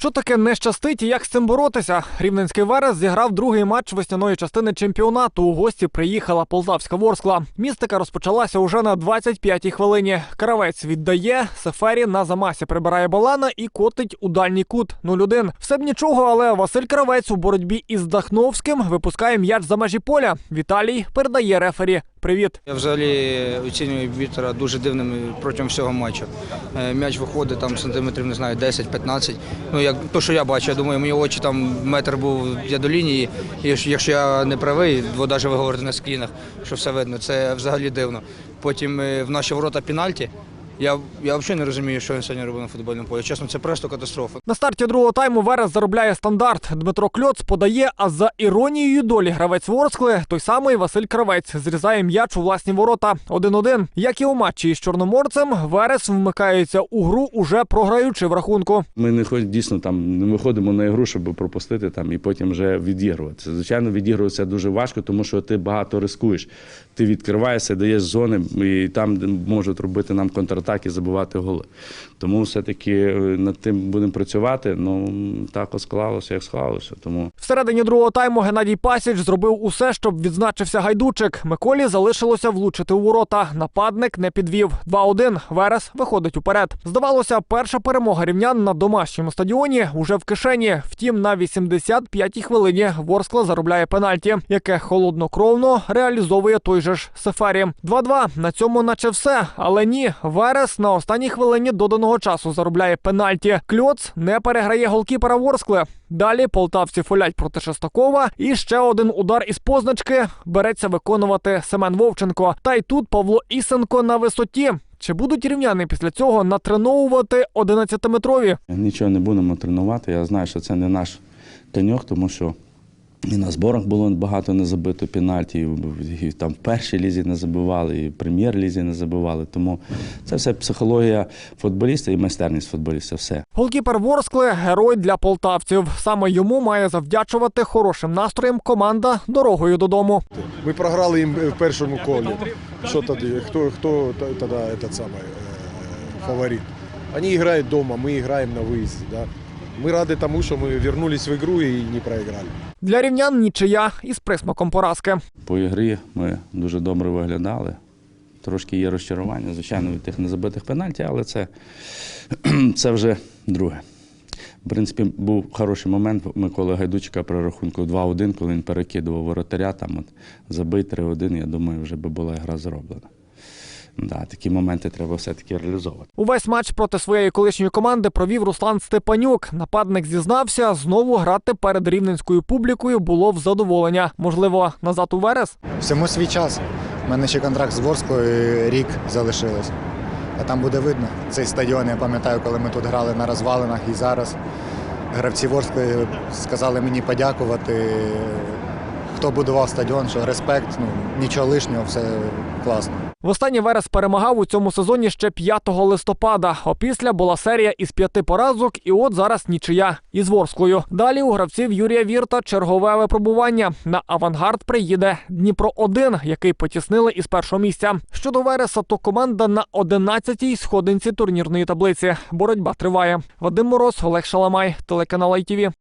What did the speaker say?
Що таке не щастить і як з цим боротися? Рівненський Верес зіграв другий матч весняної частини чемпіонату. У гості приїхала Полтавська Ворскла. Містика розпочалася уже на 25-й хвилині. Каравець віддає, Сефері на замасі прибирає балана і котить у дальній кут 0-1. Все б нічого, але Василь Кравець у боротьбі із Дахновським випускає м'яч за межі поля. Віталій передає рефері. Привіт. Я взагалі оцінюю Віктора дуже дивним протягом всього матчу. Е, М'яч виходить там сантиметрів, не знаю, 10-15. Ну, як то, що я бачу, я думаю, мої очі там метр був я до лінії. І якщо я не правий, бо навіть ви говорите на скрінах, що все видно, це взагалі дивно. Потім е, в наші ворота пенальті. Я, я взагалі не розумію, що він сьогодні робив на футбольному полі. Чесно, це просто катастрофа. На старті другого тайму Верес заробляє стандарт. Дмитро Кльоц подає, а за іронією долі гравець Ворскли, той самий Василь Кравець, зрізає м'яч у власні ворота 1-1. Як і у матчі із Чорноморцем, Верес вмикається у гру, уже програючи в рахунку. Ми не хоч дійсно там не виходимо на ігру, щоб пропустити там і потім вже відігруватися. Звичайно, відігруватися дуже важко, тому що ти багато рискуєш. Ти відкриваєшся, даєш зони, і там можуть робити нам контратаки, забивати голи. Тому все-таки е, над тим будемо працювати. Ну так от склалося, як склалося. Тому Всередині другого тайму Геннадій Пасіч зробив усе, щоб відзначився гайдучик. Миколі залишилося влучити у ворота. Нападник не підвів. 2-1. Верес виходить уперед. Здавалося, перша перемога рівнян на домашньому стадіоні уже в кишені. Втім, на 85-й хвилині Ворскла заробляє пенальті, яке холоднокровно реалізовує той же ж Сефарі. 2-2. На цьому наче все. Але ні, Верес на останній хвилині доданого часу заробляє пенальті. Кльоц не переграє голкіпера Ворскли. Далі полтавці фолять проти Шестакова. І ще один удар із позначки береться виконувати Семен Вовченко. Та й тут Павло Ісенко на висоті. Чи будуть рівняни після цього натреновувати 11-метрові? нічого не будемо тренувати. Я знаю, що це не наш коньок, тому що. І на зборах було багато не забито пенальті, і- там в першій лізі не забивали, і в прем'єр-лізі не забивали. Тому це все психологія футболіста і майстерність футболіста. Все. Голкіпер Ворскли герой для полтавців. Саме йому має завдячувати хорошим настроєм команда дорогою додому. Ми програли їм в першому колі. Що тоді? Хто, хто тоді этот самий, е, фаворит? Вони грають вдома, ми граємо на виїзді. Да? Ми раді тому, що ми вернулись в ігру і не проіграли. Для рівнян нічия із присмаком поразки. По ігрі ми дуже добре виглядали. Трошки є розчарування, звичайно, від тих незабитих пенальті, але це, це вже друге. В принципі, був хороший момент у Миколи Гайдучика при рахунку 2-1, коли він перекидував воротаря, там от забий 3-1, я думаю, вже би була гра зроблена. Да, такі моменти треба все-таки реалізовувати. Увесь матч проти своєї колишньої команди провів Руслан Степанюк. Нападник зізнався, знову грати перед рівненською публікою було в задоволення. Можливо, назад у Верес? Всьому свій час. У мене ще контракт з Ворською рік залишилось. А там буде видно. Цей стадіон, я пам'ятаю, коли ми тут грали на розвалинах і зараз. Гравці Ворської сказали мені подякувати. Хто будував стадіон, що респект, ну нічого лишнього, все класно. Востаннє Верес перемагав у цьому сезоні ще 5 листопада. Опісля була серія із п'яти поразок, і от зараз нічия із Ворсклою. Далі у гравців Юрія Вірта чергове випробування. На авангард приїде Дніпро 1 який потіснили із першого місця. Щодо Вереса, то команда на 11-й сходинці турнірної таблиці. Боротьба триває. Вадим Мороз, Олег Шаламай, телеканал ITV.